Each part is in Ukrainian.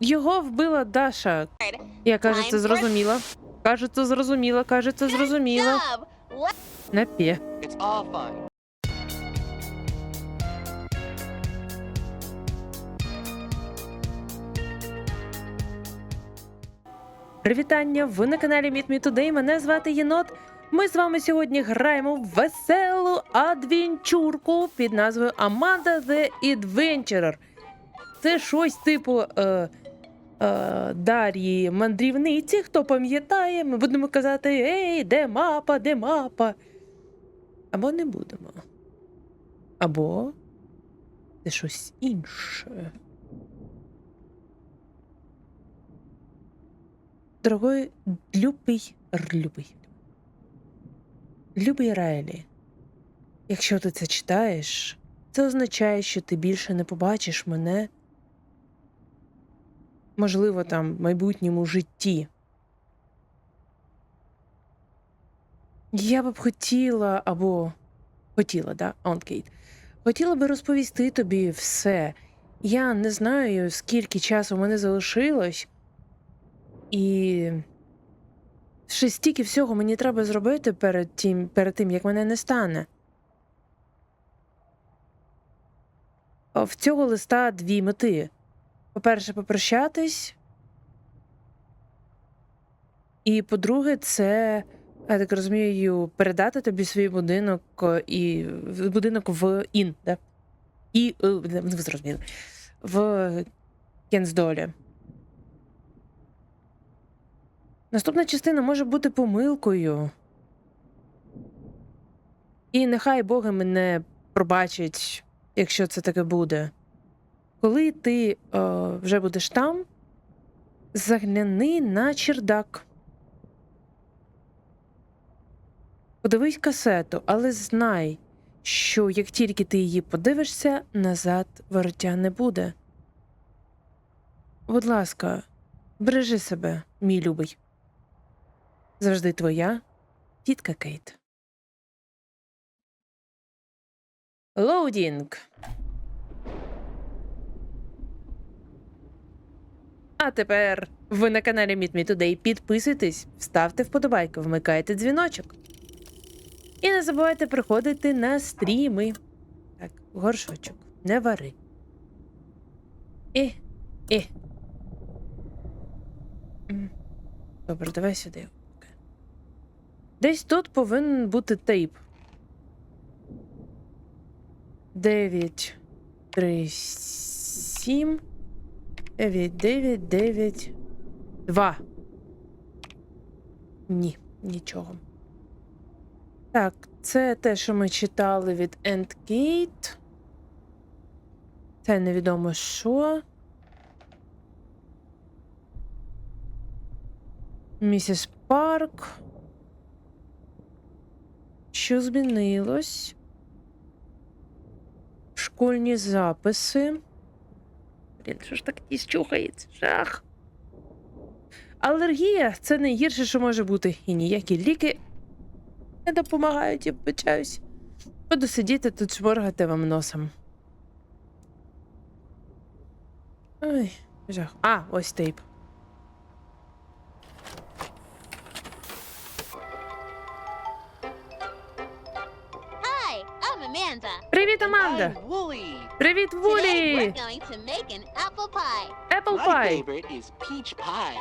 Його вбила Даша. Я каже, це зрозуміла. Каже, це зрозуміла, каже, це зрозуміла. All fine. Привітання! Ви на каналі Meet Me Today. Мене звати Єнот. Ми з вами сьогодні граємо в веселу адвенчурку під назвою Amanda the Adventurer. Це щось типу е, Дар'ї мандрівниці. Хто пам'ятає, ми будемо казати: Ей, де мапа, де мапа? Або не будемо. Або це щось інше. Дорогой любий, любий, любий Райлі, якщо ти це читаєш, це означає, що ти більше не побачиш мене, можливо, там в майбутньому житті. Я б хотіла, або хотіла, да, он Кейт, хотіла би розповісти тобі все. Я не знаю, скільки часу в мене залишилось. І ще стільки всього мені треба зробити перед тим, перед тим, як мене не стане. В цього листа дві мети. По-перше, попрощатись. І по-друге, це, я так розумію, передати тобі свій будинок е, і будинок в Ін, да? І е, ви зрозуміли, в Кенсдолі. Наступна частина може бути помилкою. І нехай Боги мене пробачать, якщо це таке буде. Коли ти е, вже будеш там, загляни на чердак. Подивись касету, але знай, що як тільки ти її подивишся, назад вороття не буде. Будь ласка, бережи себе, мій любий. Завжди твоя тітка Кейт. Лоудінг. А тепер ви на каналі Meet Me Today. Підписуйтесь, ставте вподобайки, вмикайте дзвіночок. І не забувайте приходити на стріми. Так, горшочок, не вари. І, і. Добре, давай сюди. Десь тут повинен бути тейп. 9, 3, 7, 9, 9, 9, 2. Ні, нічого. Так, це те, що ми читали від Endgate. Це невідомо що. Місіс Парк. Що змінилось? Школьні записи. Блін, що ж так ніс чухається? Жах. Алергія це найгірше, що може бути. І ніякі ліки не допомагають, я вбачаюсь. Буду сидіти тут шморгати вам носом. Ой, жах. А, ось тейп. Привіт, Аманда! Привіт, Вулі! we're going to make an apple pie. Apple My Pie. favorite is peach pie.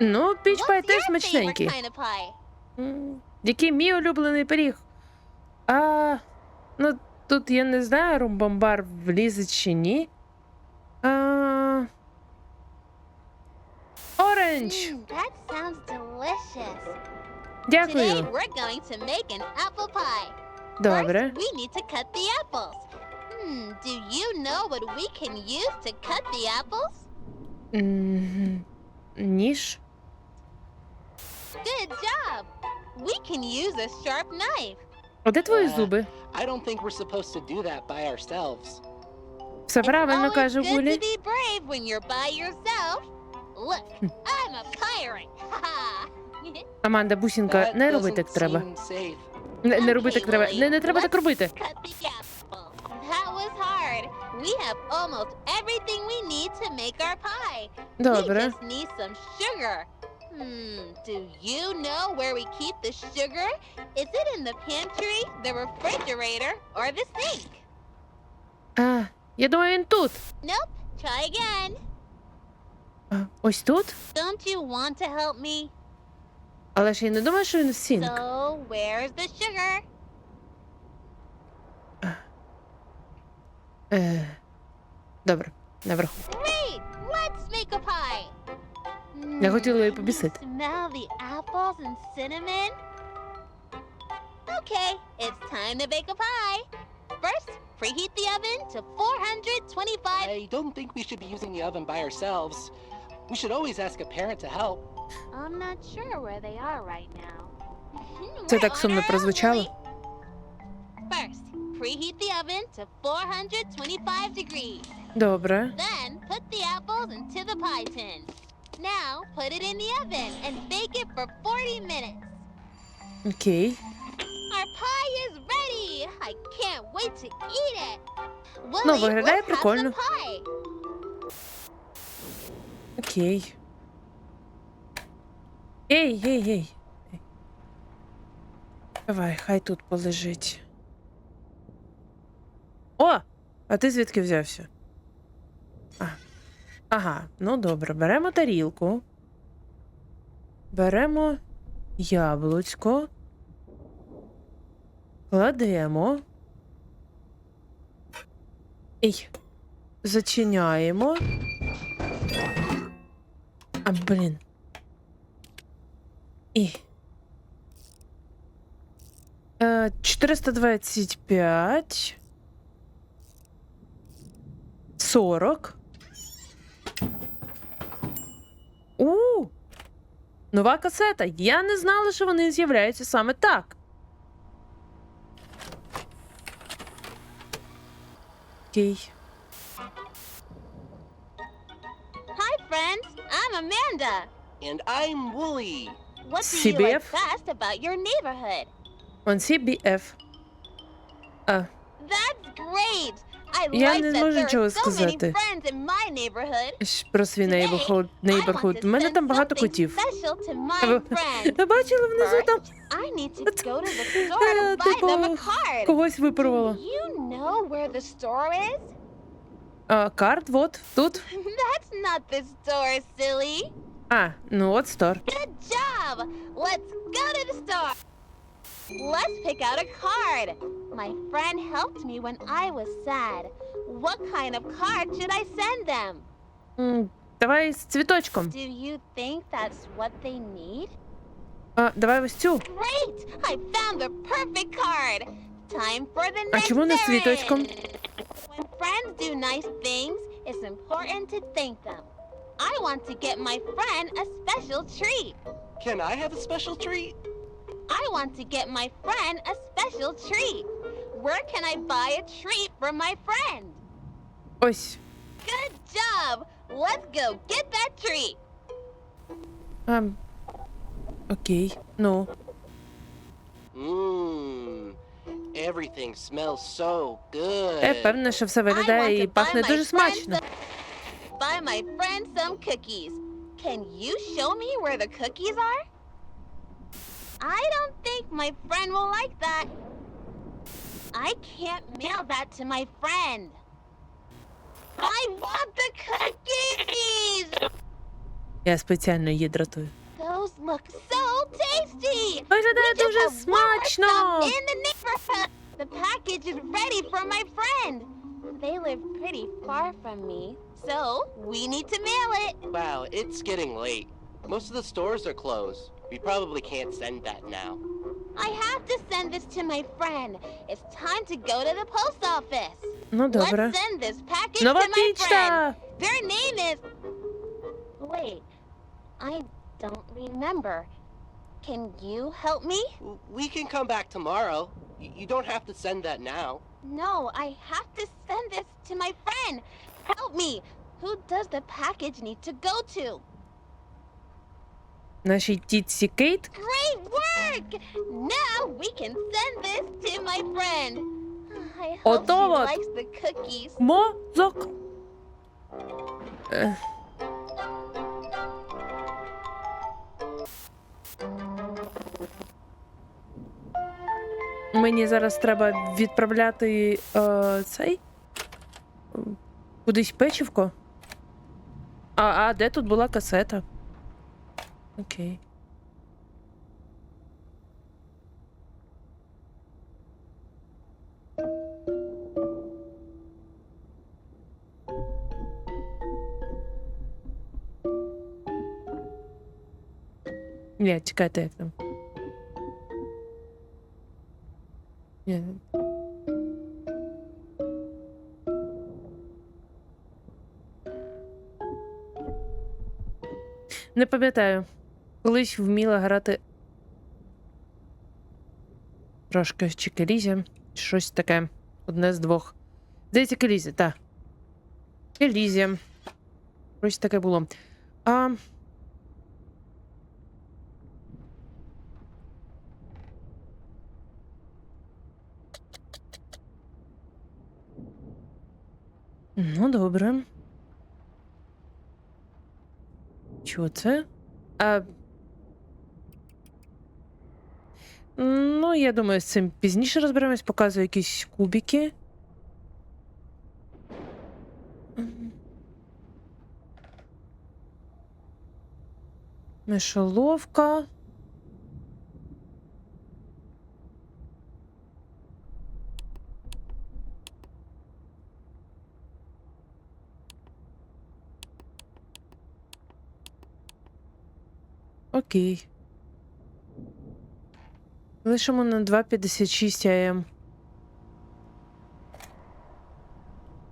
Ну, піч пай теж смачненький. М, Який мій улюблений пиріг? А, ну, тут я не знаю, румбамбар влізе чи ні. А... Оранж! Mm, that sounds delicious. Дякую. Today we're going to make an apple pie. Добре. First, we need to cut the apples. Hmm, do you know what we can use to cut the apples? М, Ніж. Good job. We can use a sharp knife. А де твої Е, зуби? I don't think we're supposed to do that by ourselves. Все It's правильно always каже good to Вулі. be brave when you're by yourself. Look, I'm a pirate. Ha-ha. Аманда Бусінка, That не роби doesn't так треба. seem safe. Не, не роби Okay, так треба. Wooly, Не, не треба так let's робити. Cut the apple. That was hard. We have almost everything we need to make our pie. We Добре. just need some sugar. Hmm, do you know where we keep the sugar? Is it in the pantry, the refrigerator, or the sink? А, я думаю, він тут. Nope. Try again. А, ось тут? Don't you want to help me? Але ж я не думаю, що він в сінк. So, where's the sugar? Е, добре, наверху. Great! Let's make a pie! Я хотіла її Hmm, побісити. Smell the apples and cinnamon? Okay, it's time to bake a pie. First, preheat the oven to 425. I don't think we should be using the oven by ourselves. We should always ask a parent to help. I'm not sure where they are right now. Це так сумно прозвучало. First, preheat the oven to 425 degrees. Добре. Then, put the apples into the pie tin. Now, put it in the oven and bake it for 40 minutes. Окей. Our pie is ready! I can't wait to eat it! Willie, Ну, виглядає прикольно. pie. Окей. Ей, ей, ей. Давай, хай тут полежить. О! А ти звідки взявся? А. Ага, ну добре, беремо тарілку. Беремо яблучко. Кладемо. Ей. Зачиняємо. А, блін. І. Е, 425. 40. У! Нова касета. Я не знала, що вони з'являються саме так. Окей. Hi, friends. I'm Amanda. And I'm Wooly. CBF? best about your neighborhood? Он CBF. А, That's great! I Я like не that можу нічого are so many сказати. friends in my neighborhood. про свій. I neighborhood. У мене там багато котів. Ви- бачили внизу там I need to go to the store Е, to buy them a типу, card. когось Do you know where the store is? А, карт, вот, тут. That's not the store, silly. А, ну от стор. Good job! Let's go to the store. Let's pick out a card. My friend helped me when I was sad. What kind of card should I send them? М, Давай з цвіточком. Do you think that's what they need? А, давай ось цю. Great! I found the perfect card. Time for the А next чому не з цвіточком? errand. When friends do nice things, it's important to thank them. I want to get my friend a special treat. Can I have a special treat? I want to get my friend a special treat. Where can I buy a treat for my friend? Ось. Good job! Let's go get that treat. А, окей. Ну. Mmm. Everything smells so good. Я впевнена, що все I want виглядає і to buy пахне my дуже friend смачно. some- Buy my friend some cookies. Can you show me where the cookies are? I don't think my friend will like that. I can't mail that to my friend. I want the cookies! Я спеціально її дратую. Those look so tasty! Виглядає We just дуже have one more смачно. stop in the neighborhood. The package is ready for my friend. They live pretty far from me, so, we need to mail it. Wow, it's getting late. Most of the stores are closed. We probably can't send that now. I have to send this to my friend. It's time to go to the post office. No dobra. Let's send this package Nowa to my friend. Their name is... Wait, I don't remember. Can you help me? We can come back tomorrow. You don't have to send that now. No, I have to send this to my friend. Help me. Who does the package need to go to? Нашій тітці Кейт. Great work! Now we can send this to my friend. I hope she Готово. likes the cookies. Мозок. Е. Мені зараз треба відправляти е, цей е, кудись печивко. А, а де тут була касета? Окей. Ні, чекайте, як там. Ні. Не пам'ятаю. Колись вміла грати. Трошки чи Келізі, щось таке. Одне з двох. Здається, Келізі, так. Келізі. Щось таке було. А. Ну, добре. Чого це? А... Ну, я думаю, з цим пізніше розберемось, показую якісь кубики. Мишоловка. Окей. Лишимо на 2.56 АМ.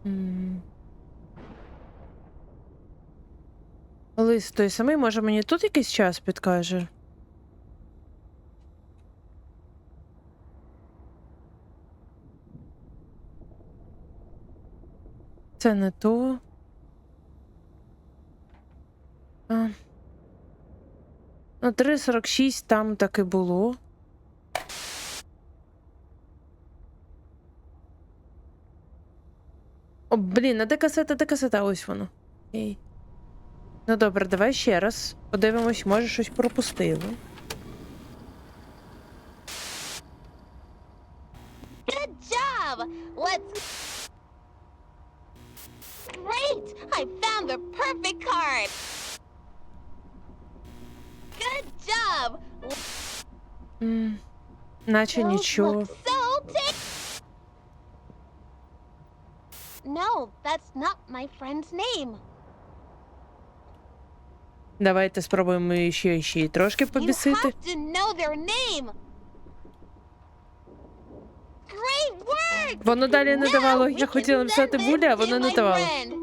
М. Лист той самий, може мені тут якийсь час підкаже? Це не то. А. Ну, 3.46 там так і було. О, блін, а де касета, де касета? Ось воно. Ей. Ну добре, давай ще раз. Подивимось, може щось пропустили. Good job! Let's. Great! I found the perfect card! М, Наче Those нічого. look so ta- No, that's not my friend's name. Давайте спробуємо ще, ще й трошки You побісити. have to know their name. Great work! Воно далі не Now давало. we Я can хотіла написати send this буля, а to воно не my давало. friend.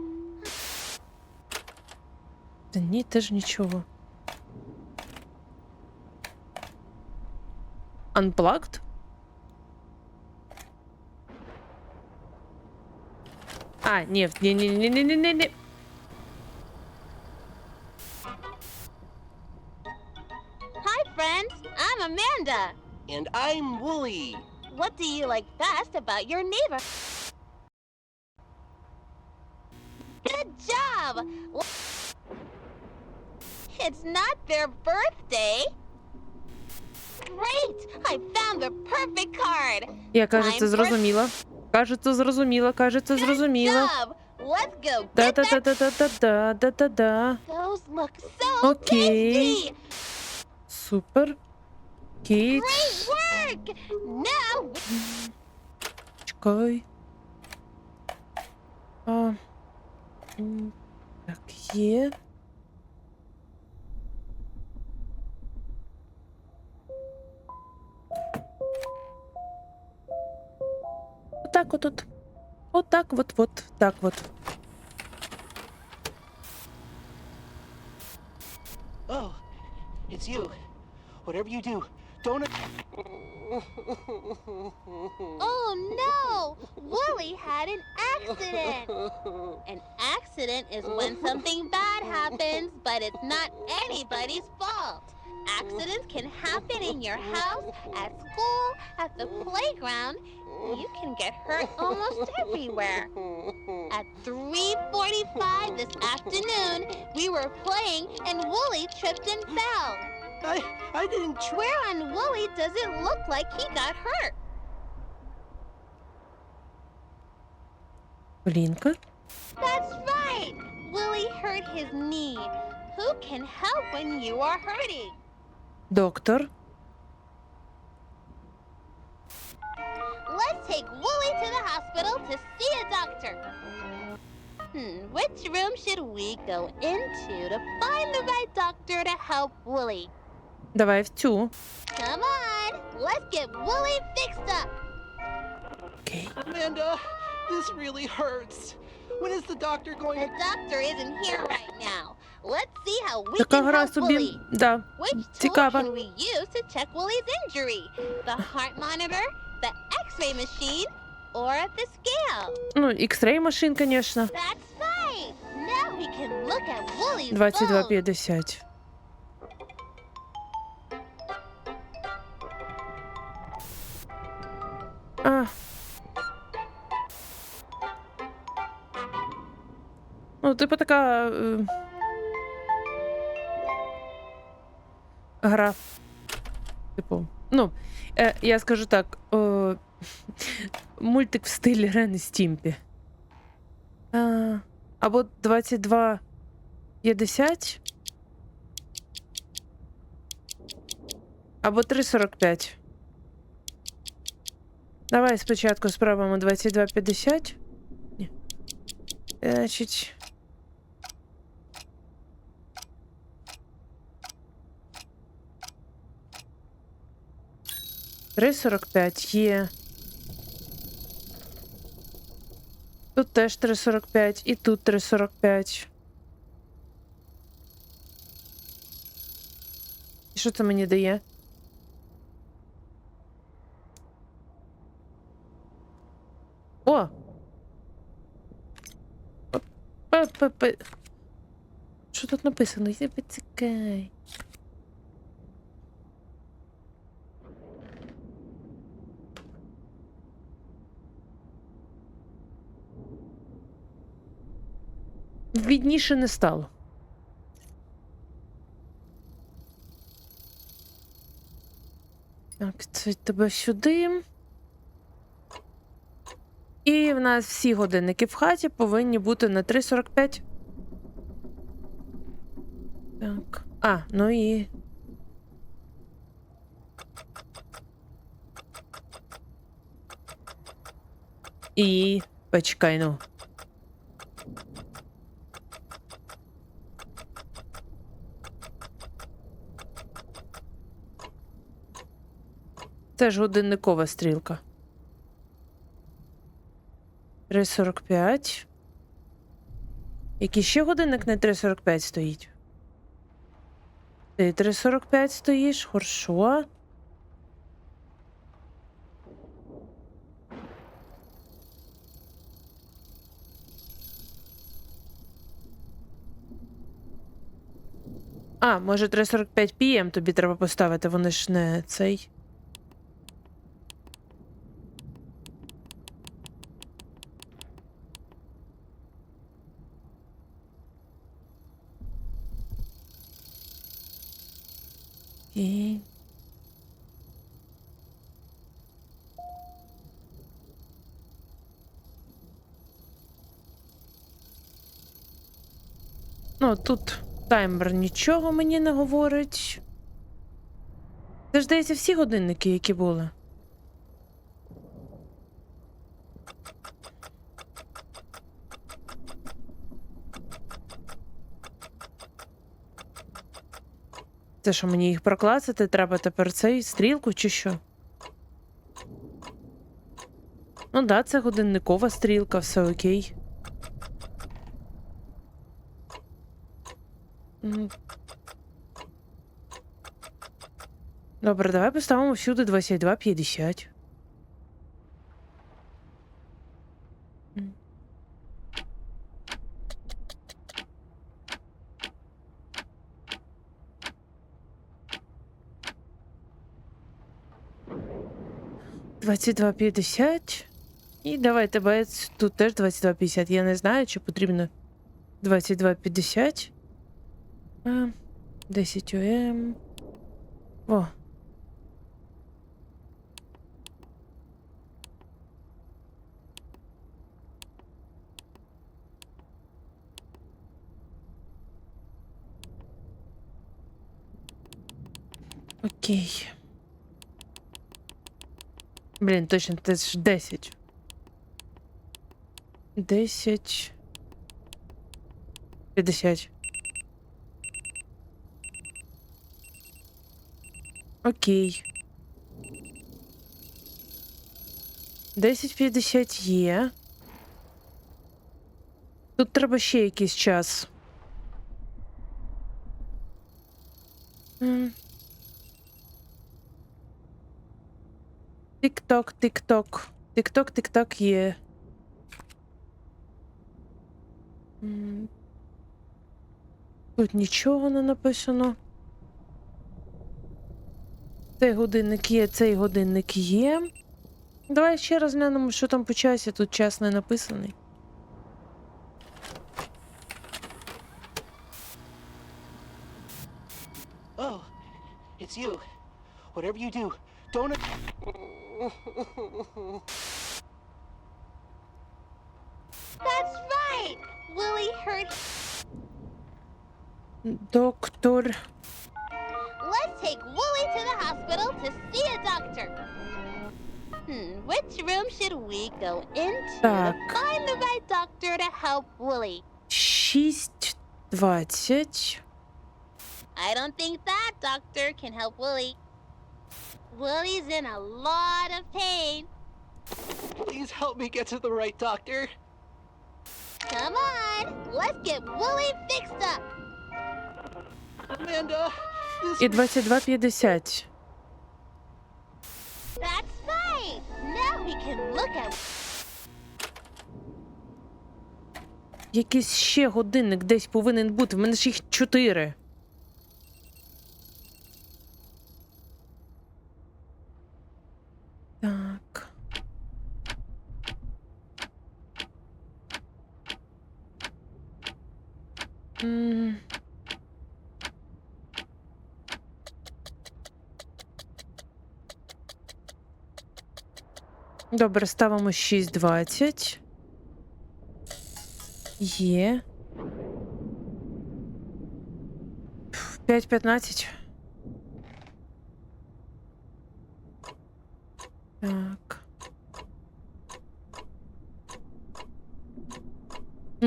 Та ні, теж нічого. unplugged? Ah, нет, не-не-не-не-не-не. Hi, friends. I'm Amanda. And I'm Wooly. What do you like best about your neighbor? Good job! It's not their birthday. Я кажеться, Time for- зрозуміла. Кажеться, зрозуміла, кажеться, зрозуміла. Job! Let's go get that. Да-да-да-да-да-да-да-да. Those look so Okay. tasty. Супер. Кейт, Great work! Now чекай. А, м, так, є. Отак от от. Отак от от. Так от. Oh, it's you. Whatever you do, don't. Oh no! Wooly had an accident! An accident is when something bad happens, but it's not anybody's fault. Accidents can happen in your house, at school, at the playground. you can get hurt almost everywhere. At 3.45 this afternoon, we were playing and Wooly tripped and fell. I, I didn't trip. Where on Wooly does it look like he got hurt? Blink. That's right! Wooly hurt his knee. Who can help when you are hurting? Doctor. take Wooly to the hospital to see a doctor. Hmm, which room should we go into to find the right doctor to help Wooly? Давай в цю. Come on, let's get Wooly fixed up. Окей. Amanda, this really hurts. When is the doctor going The to... doctor isn't here right now. Let's see how we Така can гра help собі. Wooly. Да. Which tool Цікаво. can we use to check Wooly's injury? The heart monitor, the X-ray machine, or the scale? Ну, X-ray машин, at bones. 22,50. А. Ну, типу така. Е... Гра. Типу. Ну, е, я скажу так. О... Мультик в стилі Рен і Стімпі. А, або 22. 50. Або 3,45. Давай спочатку спробуємо 22,50. Ні. Значить. Три сорок п'ять є. Тут теж 3,45 і тут 3,45. І що це мені дає? О! Що тут написано? Я поцікай. Відніше не стало. Так, це тебе сюди. І в нас всі годинники в хаті повинні бути на 3.45. Так. А, ну і. І. Почекай, ну. Це ж годинникова стрілка. 3.45. Який ще годинник не 3.45 стоїть? Ти 3.45 стоїш, хорошо. А, може 3.45 PM тобі треба поставити, вони ж не цей. І... Ну, тут таймер нічого мені не говорить. Це ж здається всі годинники, які були. Це що, мені їх проклацати? Треба тепер цей стрілку чи що? Ну да, це годинникова стрілка, все окей. Добре, давай поставимо всюди 22,50. Двадцять два п'ятдесят. І давай, баєць тут теж 22,50. Я не знаю, чи потрібно 22,50. 10 ОМ. О. Окей. Блін, точно, це ж 10. 10. 50. Окей. 10.50 є. Тут треба ще якийсь час. Тік-ток. Тік-ток, тік-ток є. Тут нічого не написано. Цей годинник є, цей годинник є. Давай ще раз глянемо, що там по часі. Тут час не написаний. Oh, it's you. Whatever you do, don't. That's right! Willie hurt. Доктор. Let's take Wooly to the hospital to see a doctor. Hmm, which room should we go into Так. to find the right doctor to help Wooly? 6.20. I don't think that doctor can help Wooly. Wooly's in a lot of pain. Please help me get to the right doctor. Come on, let's get Wooly fixed up. Amanda, this І 22.50. That's right. Now we can look at Якийсь ще годинник десь повинен бути. В мене ж їх чотири. Так. М. Добре, ставимо 6.20. Є. 5.15.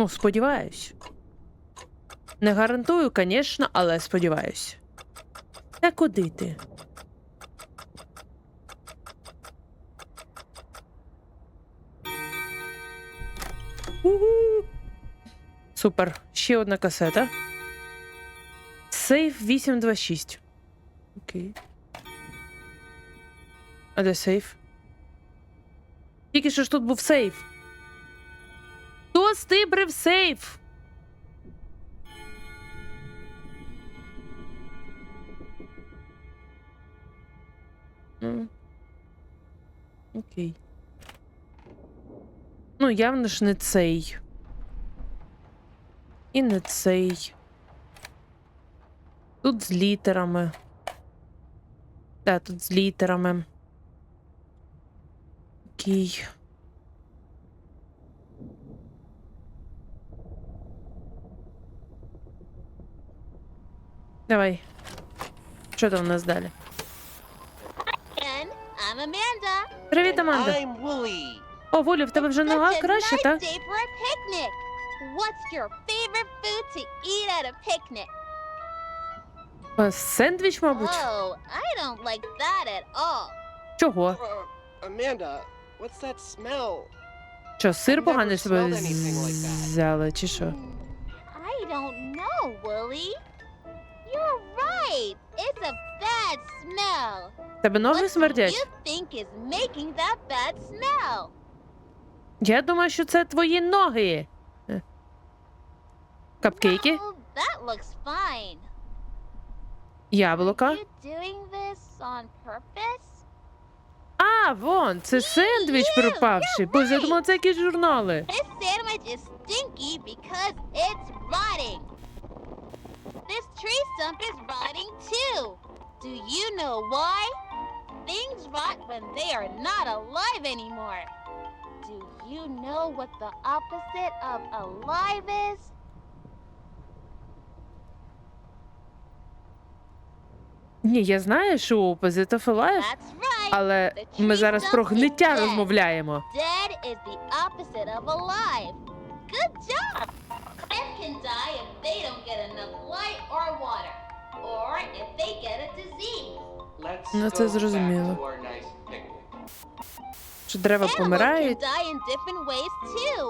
Сподіваюсь. Не гарантую, звісно, але сподіваюсь. Та куди ти? Угу. Супер. Ще одна касета. Сейф 826. Окей. А де сейф? Тільки що ж тут був сейф. Стибрив сейф? М. Окей. Ну, явно ж не цей. І не цей. Тут з літерами. Так, тут з літерами. Окей. Давай. Що там у нас далі? again. I'm Amanda. Привіт, And Аманда. I'm Wooly. О, Волі, в тебе вже It's нога a краще, nice так? day for a picnic. What's your favorite food to eat at a picnic? Е, Сендвіч, мабуть. Oh, I don't like that at all. Чого? Uh, Amanda, what's that smell? Що, сир I've поганий never себе smelled anything like that. взяли, чи що? Hmm, I don't know, Wooly. You're right. It's a bad smell. Тебе ноги What do смердять? you think is making that bad smell? Я думаю, що це твої ноги. Е. Капкейки, No, that looks fine. яблука. You doing this on purpose? А, А, вон, це сендвіч пропавший. Боже, я думала, це якісь журнали. This sandwich is stinky because it's rotting. This tree stump is rotting too. Do you know why? Things rot when they are not alive anymore. Do you know what the opposite of alive is? Ні, я знаю, що opposite of alive, That's right. але ми зараз про гниття розмовляємо. Dead is the opposite of alive. Good job! Plants can die if they don't get enough light or water, or if they get a disease. Let's Ну, це go зрозуміло. back to our nice picnic. Що дерева Animals can помирають. die in different ways too.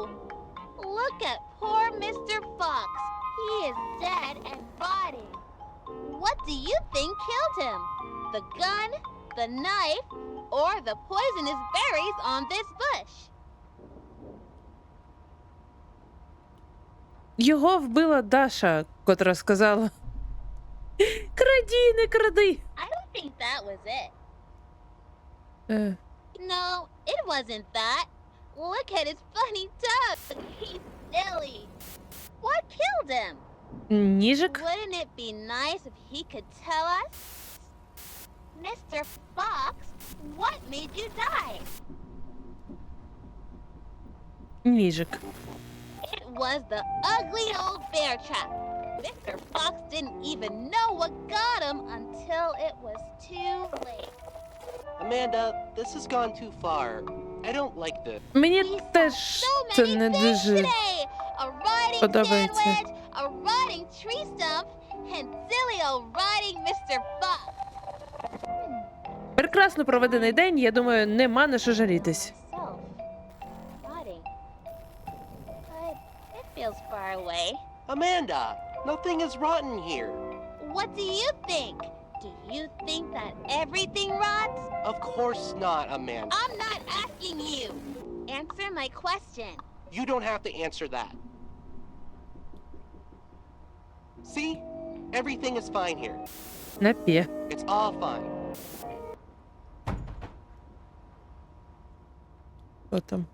Look at poor Mr. Fox. He is dead and rotting. What do you think killed him? The gun, the knife, or the poisonous berries on this bush? Його вбила Даша, котра сказала: Краді, не кради. I don't think that was it. Е, No, it wasn't that. Look at his funny tongue. He's silly. What killed him? Ніжик? Wouldn't it be nice if he could tell us? Mr. Fox, what made you die? Ніжик. It was the ugly old bear trap. Mr. Fox didn't even know what got him until it was too late. Amanda, this has gone too far. I don't like this. Мені теж це не дуже. A rotting подобається. sandwich, a rotting tree stump, and silly old rotting Mr. Fox. Прекрасно проведений день, я думаю, нема на що жалітись. feels far away. Amanda, nothing is rotten here. What do you think? Do you think that everything rots? Of course not, Amanda. I'm not asking you. Answer my question. You don't have to answer that. See? Everything is fine here. Ne. It's all fine. Bottom.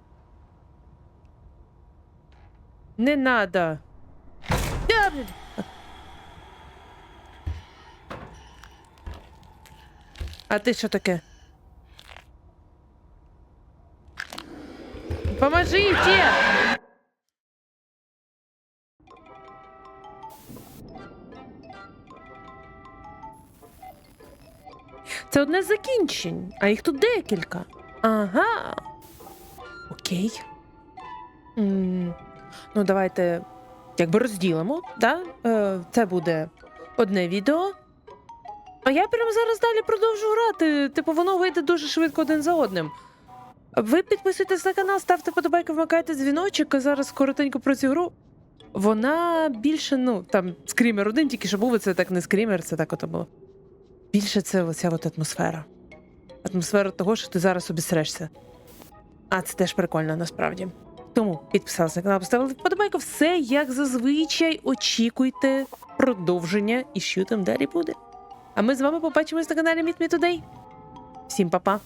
Не надо. Я, блін. А ти що таке? Поможите! Це одне з закінчень, а їх тут декілька. Ага. Окей. м ну, давайте якби розділимо. Да? Е, це буде одне відео. А я прямо зараз далі продовжу грати. Типу, воно вийде дуже швидко один за одним. Ви підписуйтесь на канал, ставте подобайки, вмикайте дзвіночок. Зараз коротенько про цю гру. Вона більше, ну, там, скрімер один, тільки що був, це так не скрімер, це так ото було. Більше це оця от атмосфера. Атмосфера того, що ти зараз обісрешся. А це теж прикольно насправді. Тому підписалися на канал, поставили вподобайку. Все як зазвичай. Очікуйте продовження і що там далі буде. А ми з вами побачимось на каналі Meet Me Today. Всім па-па!